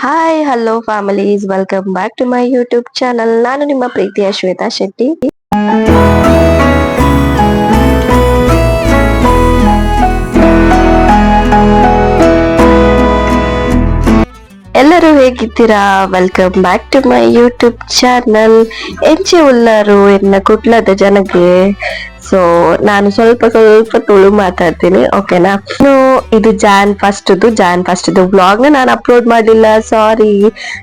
hi hello families welcome back to my YouTube channel ನಾನು ನಿಮ್ಮ ಪ್ರೀತಿಯ ಶ್ವೇತಾ ಶೆಟ್ಟಿ ಎಲ್ಲರೂ ಹೇಗಿದ್ದೀರಾ welcome back to my YouTube channel ಎಂಚೆ ಉಳ್ಳಾರು ಎನ್ನ ಕುಟ್ಲದ ಜನಗೆ ಸೊ ನಾನು ಸ್ವಲ್ಪ ಸ್ವಲ್ಪ ತುಳು ಮಾತಾಡ್ತೀನಿ ಓಕೆನಾ ಇದು Jan first Jan first vlog ನಾನು ಅಪ್ಲೋಡ್ ಮಾಡಿಲ್ಲ ಸಾರಿ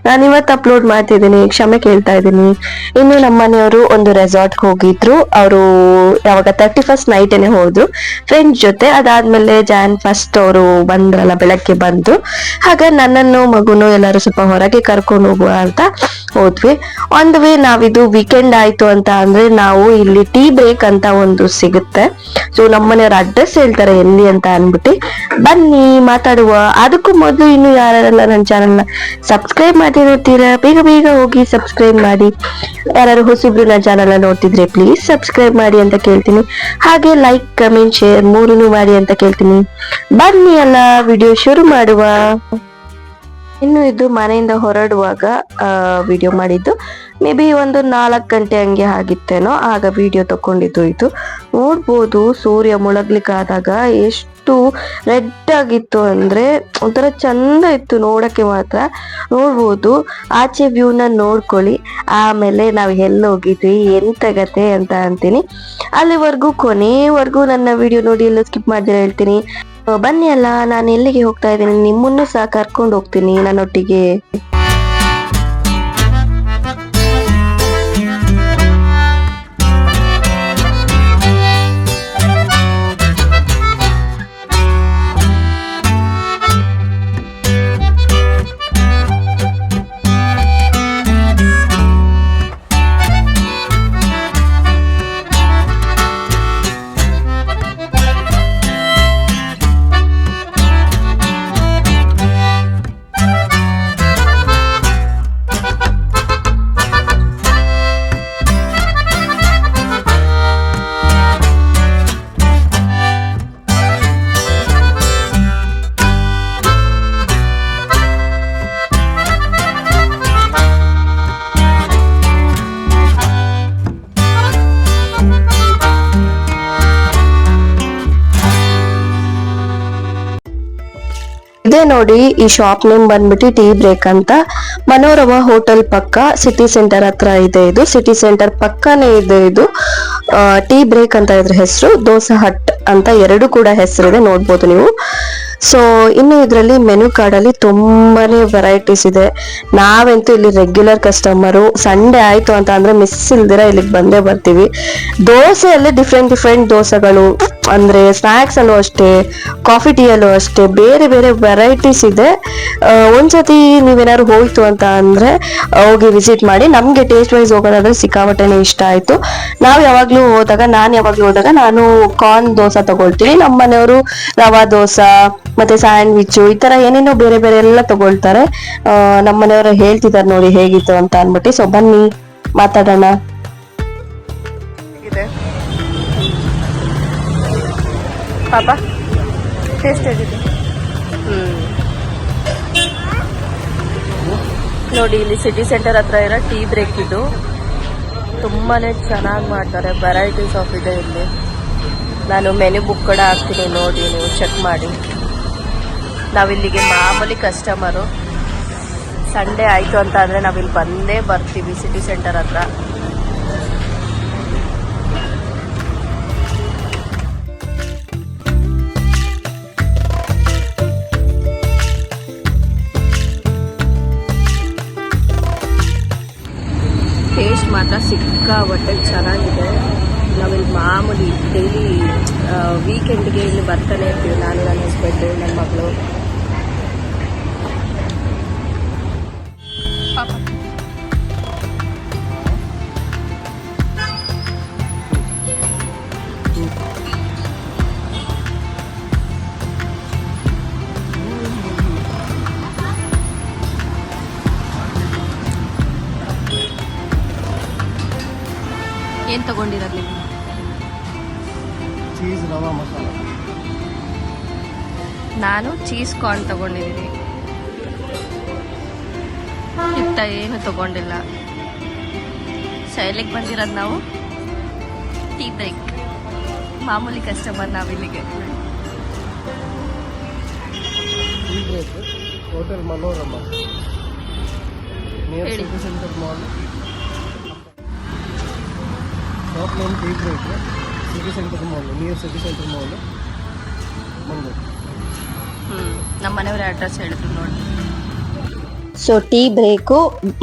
ನಾನು ಇವತ್ತು ಅಪ್ಲೋಡ್ ಮಾಡ್ತಿದ್ದೀನಿ, ಕ್ಷಮೆ ಕೇಳ್ತಾ ಇದ್ದೀನಿ. ಇನ್ನು ನಮ್ಮ ಮನೆಯವರು ಒಂದು ರೆಸಾರ್ಟ್ ಹೋಗಿದ್ರು. ಅವರು ಯಾವಾಗ ತರ್ಟಿ ಫಸ್ಟ್ ನೈಟೇನೆ ಹೋದ್ರು. ಫ್ರೆಂಡ್ಸ್ ಜೊತೆ ಅದಾದ್ಮೇಲೆ ಜಾನ್ ಫಸ್ಟ್ ಅವರು ಬಂದ್ರಲ್ಲ, ಬೆಳಗ್ಗೆ ಬಂದು. ಹಾಗ ನನ್ನನ್ನು, ಮಗುನು ಎಲ್ಲರೂ ಸ್ವಲ್ಪ ಹೊರಗೆ ಕರ್ಕೊಂಡು ಹೋಗುವ ಅಂತ ಹೋದ್ವಿ. ಆನ್ ದ ವೇ ನಾವಿದು ವೀಕೆಂಡ್ ಆಯ್ತು ಅಂತ ಅಂದ್ರೆ ನಾವು ಇಲ್ಲಿ ಟೀ ಬ್ರೇಕ್ ಅಂತ ಒಂದು ಸಿಗುತ್ತೆ. ಸೊ ನಮ್ಮನೆಯವ್ರ ಅಡ್ರೆಸ್ ಹೇಳ್ತಾರೆ ಎಲ್ಲಿ ಅಂತ ಅನ್ಬಿಟ್ಟು. ಬನ್ನಿ, ಮಾತಾಡುವ. ಅದಕ್ಕೂ ಮೊದಲು ಇನ್ನು ಯಾರೆಲ್ಲ ನನ್ನ ಚಾನಲ್ನ ಸಬ್ಸ್ಕ್ರೈಬ್ ಮಾಡಿರ್ತೀರಾ ಬೇಗ ಬೇಗ ಹೋಗಿ ಸಬ್ಸ್ಕ್ರೈಬ್ ಮಾಡಿ. ಯಾರು ಹೊಸಬ್ರು ನನ್ನ ಚಾನಲ್ ನೋಡ್ತಿದ್ರೆ ಪ್ಲೀಸ್ ಸಬ್ಸ್ಕ್ರೈಬ್ ಮಾಡಿ ಅಂತ ಕೇಳ್ತೀನಿ. ಹಾಗೆ ಲೈಕ್ ಕಮೆಂಟ್ ಶೇರ್ ಮೂರನ್ನು ಮಾಡಿ ಅಂತ ಕೇಳ್ತೀನಿ. ಬನ್ನಿ ಅಲ್ಲ ವಿಡಿಯೋ ಶುರು ಮಾಡುವ. ಇನ್ನು ಇದು ಮನೆಯಿಂದ ಹೊರಡುವಾಗ ವಿಡಿಯೋ ಮಾಡಿದ್ದು. ಮೇ ಬಿ ಒಂದು ನಾಲ್ಕು ಗಂಟೆ ಹಂಗೆ ಆಗಿತ್ತೇನೋ, ಆಗ ವಿಡಿಯೋ ತಕೊಂಡಿದ್ದು ಇದು. ನೋಡ್ಬೋದು, ಸೂರ್ಯ ಮುಳಗ್ಲಿಕ್ಕಾದಾಗ ಎಷ್ಟು ರೆಡ್ ಆಗಿತ್ತು ಅಂದ್ರೆ ಒಂಥರ ಚಂದ ಇತ್ತು ನೋಡಕ್ಕೆ ಮಾತ್ರ. ನೋಡ್ಬೋದು, ಆಚೆ ವ್ಯೂನ ನೋಡ್ಕೊಳ್ಳಿ. ಆಮೇಲೆ ನಾವು ಎಲ್ಲಿ ಹೋಗಿದ್ವಿ ಎಂತ ಗತೆ ಅಂತ ಅಂತೀನಿ. ಅಲ್ಲಿವರೆಗೂ ಕೊನೆವರೆಗೂ ನನ್ನ ವಿಡಿಯೋ ನೋಡಿ ಎಲ್ಲ ಸ್ಕಿಪ್ ಮಾಡಿದ್ರೆ ಹೇಳ್ತೀನಿ. ಬನ್ನಿ ಅಲ್ಲ ನಾನು ಎಲ್ಲಿಗೆ ಹೋಗ್ತಾ ಇದ್ದೀನಿ? ನಿಮ್ಮನ್ನು ಸಹ ಕರ್ಕೊಂಡು ಹೋಗ್ತೀನಿ ನನ್ನೊಟ್ಟಿಗೆ. ಇದೇ ನೋಡಿ ಈ ಶಾಪ್ ನೇಮ್ ಬಂದ್ಬಿಟ್ಟು ಟೀ ಬ್ರೇಕ್ ಅಂತ. ಮನೋರಮ ಹೋಟೆಲ್ ಪಕ್ಕ ಸಿಟಿ ಸೆಂಟರ್ ಹತ್ರ ಇದೆ ಇದು. ಸಿಟಿ ಸೆಂಟರ್ ಪಕ್ಕನೇ ಇದೆ ಇದು. ಟೀ ಬ್ರೇಕ್ ಅಂತ ಇದ್ರ ಹೆಸರು. ದೋಸೆ ಹಟ್ ಅಂತ ಎರಡು ಕೂಡ ಹೆಸರಿದೆ. ನೋಡ್ಬೋದು ನೀವು. ಸೊ ಇನ್ನು ಇದರಲ್ಲಿ ಮೆನು ಕಾರ್ಡ್ ಅಲ್ಲಿ ತುಂಬಾನೇ ವೆರೈಟೀಸ್ ಇದೆ. ನಾವಂತೂ ಇಲ್ಲಿ ರೆಗ್ಯುಲರ್ ಕಸ್ಟಮರು ಸಂಡೇ ಆಯಿತು ಅಂತ ಅಂದ್ರೆ ಮಿಸ್ ಇಲ್ದಿರ ಇಲ್ಲಿಗೆ ಬಂದೇ ಬರ್ತೀವಿ. ದೋಸೆಯಲ್ಲೇ ಡಿಫ್ರೆಂಟ್ ಡಿಫ್ರೆಂಟ್ ದೋಸೆಗಳು, ಅಂದ್ರೆ ಸ್ನಾಕ್ಸ್ ಅಲ್ಲೂ ಅಷ್ಟೇ ಕಾಫಿ ಟೀ ಅಲ್ಲೂ ಅಷ್ಟೇ, ಬೇರೆ ಬೇರೆ ವೆರೈಟೀಸ್ ಇದೆ. ಒಂದ್ಸತಿ ನೀವೇನಾದ್ರು ಹೋಯ್ತು ಅಂತ ಅಂದ್ರೆ ಹೋಗಿ ವಿಸಿಟ್ ಮಾಡಿ, ನಮ್ಗೆ ಟೇಸ್ಟ್ ವೈಸ್ ಹೋಗೋದಾದ್ರೆ ಸಿಕ್ಕಾಪಟ್ಟೆನೆ ಇಷ್ಟ ಆಯ್ತು. ನಾವು ಯಾವಾಗ್ಲೂ ಹೋದಾಗ, ನಾನು ಯಾವಾಗ್ಲೂ ಹೋದಾಗ ನಾನು ಕಾರ್ನ್ ದೋಸೆ ತಗೊಳ್ತೀನಿ. ನಮ್ಮ ಮನೆಯವರು ರವಾ ದೋಸೆ ಮತ್ತೆ ಸ್ಯಾಂಡ್ವಿಚ್ ಈ ತರ ಏನೇನೋ ಬೇರೆ ಬೇರೆ ಎಲ್ಲ ತಗೊಳ್ತಾರೆ. ನಮ್ಮ ಮನೆಯವರು ಹೇಳ್ತಿದ್ದಾರೆ ನೋಡಿ ಹೇಗಿತ್ತು ಅಂತ ಅನ್ಬಿಟ್ಟು ಸೊ ಬನ್ನಿ, ಮಾತಾಡೋಣ. ಪಾಪ ಟೇಸ್ಟ್ ನೋಡಿ, ಇಲ್ಲಿ ಸಿಟಿ ಸೆಂಟರ್ ಹತ್ರ ಇರೋ ಟೀ ಬ್ರೇಕ್ ಇದು. ತುಂಬಾನೇ ಚೆನ್ನಾಗಿ ಮಾಡ್ತಾರೆ. ವೆರೈಟೀಸ್ ಆಫ್ ಇದೆ ಇಲ್ಲಿ. ನಾನು ಮೆನು ಬುಕ್ ಕೂಡ ಹಾಕ್ತೀನಿ ನೋಡಿ, ನೀವು ಚೆಕ್ ಮಾಡಿ. ನಾವಿಲ್ಲಿಗೆ ಮಾಮೂಲಿ ಕಸ್ಟಮರು ಸಂಡೇ ಆಯಿತು ಅಂತ ಅಂದರೆ ನಾವಿಲ್ಲಿ ಬಂದೇ ಬರ್ತೀವಿ ಸಿಟಿ ಸೆಂಟರ್ ಹತ್ರ. ಟೇಸ್ಟ್ ಮಾತ್ರ ಸಿಕ್ಕಾಬಟ್ಟೆ ಚೆನ್ನಾಗಿದೆ. ನಾವಿಲ್ಲಿ ಮಾಮೂಲಿ ಡೈಲಿ ವೀಕೆಂಡ್ಗೆ ಇಲ್ಲಿ ಬರ್ತಾನೆ ಇರ್ತೀವಿ. ನಾನು, ನನ್ನ ಹಸ್ಬೆಂಡು ನನ್ನ ಮಗಳು. ತಗೊಂಡಿರೋದು ನೀವು ಚೀಸ್ ರವಾ ಮಸಾಲ. ನಾನು ಚೀಸ್ ಕಾರ್ನ್ ತಗೊಂಡಿದ್ದೀನಿ. ಇತ್ತ ಏನು ತಗೊಂಡಿಲ್ಲ. ಶೈಲಿಗೆ ಬಂದಿರೋದು ನಾವು ಟೀ ಬ್ರೇಕ್. ಮಾಮೂಲಿ ಕಸ್ಟಮರ್ ನಾವಿಲ್ಲಿಗೆ. ಹೋಟೆಲ್ ಮನೋರಮ. ಹೇಳಿ. City centre mall shop name tea break city centre mall near city centre mall Mangaluru ಹ್ಞೂ ನಮ್ಮ ಮನೆಯವರ ಅಡ್ರೆಸ್ ಹೇಳಿದ್ರು ನೋಡಿ. So tea break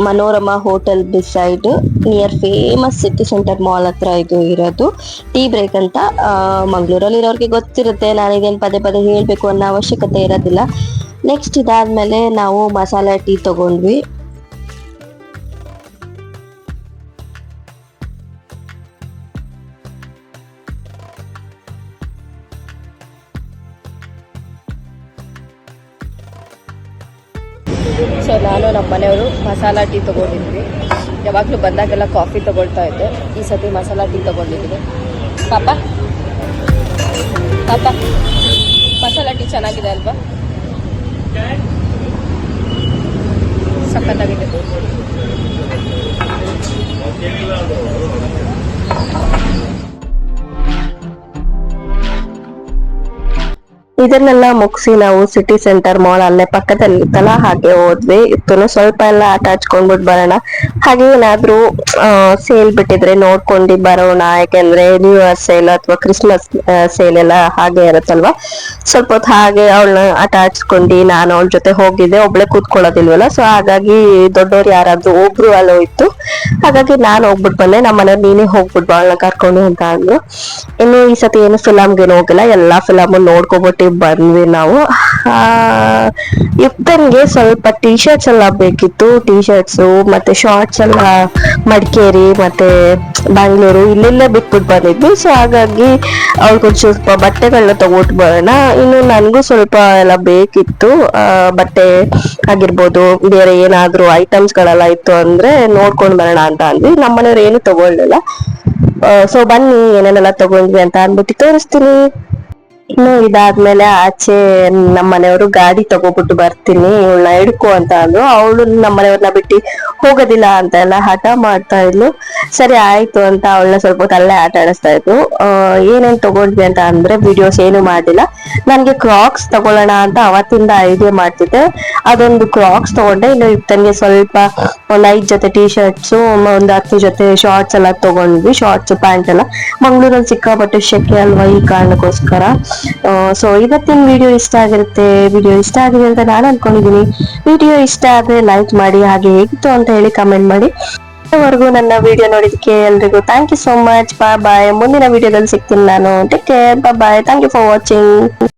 Manorama hotel beside near famous city centre mall ಹತ್ರ ಇದು ಇರೋದು. ಟೀ ಬ್ರೇಕ್ ಅಂತ ಮಂಗಳೂರಲ್ಲಿ ಇರೋರಿಗೆ ಗೊತ್ತಿರುತ್ತೆ. ನಾನು ಇದೇನು ಪದೇ ಪದೇ ಹೇಳಬೇಕು ಅನ್ನೋ ಅವಶ್ಯಕತೆ ಇರೋದಿಲ್ಲ. ನೆಕ್ಸ್ಟ್ ಇದಾದ್ಮೇಲೆ ನಾವು ಮಸಾಲೆ ಟೀ ತಗೊಂಡ್ವಿ. ಸೊ ನಾನು ನಮ್ಮ ಮನೆಯವರು ಮಸಾಲ ಟೀ ತೊಗೊಂಡಿದ್ವಿ. ಯಾವಾಗಲೂ ಬಂದಾಗೆಲ್ಲ ಕಾಫಿ ತೊಗೊಳ್ತಾ ಇದ್ದೆ. ಈ ಸತಿ ಮಸಾಲ ಟೀ ತೊಗೊಂಡಿದ್ದೀನಿ. ಪಾಪ. ಪಾಪ. ಮಸಾಲ ಟೀ ಚೆನ್ನಾಗಿದೆ ಅಲ್ವಾ? ಸಖತ್ತಾಗಿದೆ. ಇದನ್ನೆಲ್ಲ ಮುಗಿಸಿ ನಾವು ಸಿಟಿ ಸೆಂಟರ್ ಮಾಲ್ ಅಲ್ಲೇ ಪಕ್ಕದಲ್ಲಿ ಇತ್ತಲ್ಲ ಹಾಗೆ ಹೋದ್ವಿ. ಇತ್ತು ಸ್ವಲ್ಪ ಎಲ್ಲ ಆಟ ಹಚ್ಕೊಂಡ್ಬಿಟ್ಟು ಬರೋಣ. ಹಾಗೆ ಏನಾದ್ರೂ ಸೇಲ್ ಬಿಟ್ಟಿದ್ರೆ ನೋಡ್ಕೊಂಡು ಬರೋಣ. ಯಾಕೆಂದ್ರೆ ನ್ಯೂ ಇಯರ್ ಸೇಲ್ ಅಥವಾ ಕ್ರಿಸ್ಮಸ್ ಸೇಲ್ ಎಲ್ಲ ಹಾಗೆ ಇರುತ್ತಲ್ವಾ? ಸ್ವಲ್ಪ ಹೊತ್ತು ಹಾಗೆ ಅವಳನ್ನ ಆಟ ಹಚ್ಕೊಂಡು ನಾನು ಅವಳ ಜೊತೆ ಹೋಗಿದ್ದೆ. ಒಬ್ಳೆ ಕೂತ್ಕೊಳ್ಳೋದಿಲ್ವಲ್ಲ? ಸೊ ಹಾಗಾಗಿ ದೊಡ್ಡವ್ರು ಯಾರಾದ್ರೂ ಒಬ್ರು ಅಲ್ಲೋ ಇತ್ತು. ಹಾಗಾಗಿ ನಾನು ಹೋಗ್ಬಿಟ್ ಬಂದೆ. ನಮ್ಮ ಮನೆಯವ್ರು ನೀನೇ ಹೋಗ್ಬಿಟ್ಟು ಅವಳನ್ನ ಕರ್ಕೊಂಡು ಅಂತ ಅಂದ್ರು ಇನ್ನು ಈ ಸತಿ ಏನು ಫಿಲಮ್ಗೆ ಹೋಗಿಲ್ಲ. ಎಲ್ಲಾ ಫಿಲಮ್ ನೋಡ್ಕೊಬಿಟ್ಟು ಬಂದ್ವಿ ನಾವು. ಯುಕ್ತನ್ಗೆ ಸ್ವಲ್ಪ ಟಿ ಶರ್ಟ್ಸ್ ಎಲ್ಲ ಬೇಕಿತ್ತು. ಟಿ ಶರ್ಟ್ಸ್ ಮತ್ತೆ ಶಾರ್ಟ್ಸ್ ಎಲ್ಲ ಮಡಿಕೇರಿ, ಮತ್ತೆ ಬ್ಯಾಂಗ್ಳೂರು ಇಲ್ಲೆಲ್ಲ ಬಿಟ್ಬಿಟ್ಟು ಬಂದಿದ್ವಿ. ಸೊ ಹಾಗಾಗಿ ಅವ್ಳಿಗೊಂದು ಸ್ವಲ್ಪ ಬಟ್ಟೆಗಳನ್ನ ತಗೊಟ್ಟು ಬರೋಣ. ಇನ್ನು ನನಗೂ ಸ್ವಲ್ಪ ಎಲ್ಲ ಬೇಕಿತ್ತು. ಬಟ್ಟೆ ಆಗಿರ್ಬೋದು, ಬೇರೆ ಏನಾದ್ರೂ ಐಟಮ್ಸ್ ಗಳೆಲ್ಲ ಇತ್ತು ಅಂದ್ರೆ ನೋಡ್ಕೊಂಡ್ ಬರೋಣ ಅಂತ ಅಂದ್ವಿ. ನಮ್ಮನೆಯವ್ರು ಏನು ತಗೊಳ್ಳಿಲ್ಲ. ಸೊ ಬನ್ನಿ, ಏನೇನೆಲ್ಲ ತಗೊಂಡ್ವಿ ಅಂತ ಅಂದ್ಬಿಟ್ಟು ತೋರಿಸ್ತೀನಿ. ಇನ್ನು ಇದಾದ್ಮೇಲೆ ಆಚೆ ನಮ್ಮ ಮನೆಯವರು ಗಾಡಿ ತಗೋಬಿಟ್ಟು ಬರ್ತೀನಿ, ಇವಳನ್ನ ಹಿಡ್ಕೊ ಅಂತ ಅಂದ್ರು. ಅವಳು ನಮ್ಮ ಮನೆಯವ್ರನ್ನ ಬಿಟ್ಟು ಹೋಗೋದಿಲ್ಲ ಅಂತ ಎಲ್ಲ ಹಠ ಮಾಡ್ತಾ ಇದ್ಲು. ಸರಿ ಆಯ್ತು ಅಂತ ಅವಳನ್ನ ಸ್ವಲ್ಪ ಅಲ್ಲೇ ಆಟ ಆಡಿಸ್ತಾ ಇದ್ಲು. ಏನೇನ್ ತಗೊಂಡ್ವಿ ಅಂತ ಅಂದ್ರೆ ವಿಡಿಯೋಸ್ ಏನು ಮಾಡಿಲ್ಲ ನನ್ಗೆ ಕ್ರಾಕ್ಸ್ ತಗೊಳ್ಳೋಣ ಅಂತ ಅವತ್ತಿಂದ ಐಡಿಯಾ ಮಾಡ್ತಿದ್ದೆ. ಅದೊಂದು ಕ್ರಾಕ್ಸ್ ತಗೊಂಡೆ. ಇನ್ನು ತನಗೆ ಸ್ವಲ್ಪ ಒಂದ್ ಐದ್ ಜೊತೆ ಟಿ ಶರ್ಟ್ಸ್ ಒಂದ್ ಹತ್ತು ಜೊತೆ ಶಾರ್ಟ್ಸ್ ಎಲ್ಲ ತಗೊಂಡ್ವಿ. ಶಾರ್ಟ್ಸ್ ಪ್ಯಾಂಟ್ ಎಲ್ಲ. ಮಂಗ್ಳೂರಲ್ಲಿ ಸಿಕ್ಕಾಪಟ್ಟೆ ಶೆಕೆ ಅಲ್ವಾ ಈ ಕಾರಣಕ್ಕೋಸ್ಕರ. ಸೊ ಇವತ್ತಿನ ವಿಡಿಯೋ ಇಷ್ಟ ಆಗಿರುತ್ತೆ ವಿಡಿಯೋ ಇಷ್ಟ ಆಗಿದೆ ಅಂತ ನಾನು ಅನ್ಕೊಂಡಿದೀನಿ. ವಿಡಿಯೋ ಇಷ್ಟ ಆದ್ರೆ ಲೈಕ್ ಮಾಡಿ, ಹಾಗೆ ಹೇಗಿತ್ತು ಅಂತ ಹೇಳಿ ಕಮೆಂಟ್ ಮಾಡಿ. ಇಲ್ಲಿವರೆಗೂ ನನ್ನ ವಿಡಿಯೋ ನೋಡಿದಕ್ಕೆ ಎಲ್ರಿಗೂ thank you so much bye bye ಮುಂದಿನ ವಿಡಿಯೋದಲ್ಲಿ ಸಿಗ್ತೀನಿ ನಾನು. Take care bye thank you for watching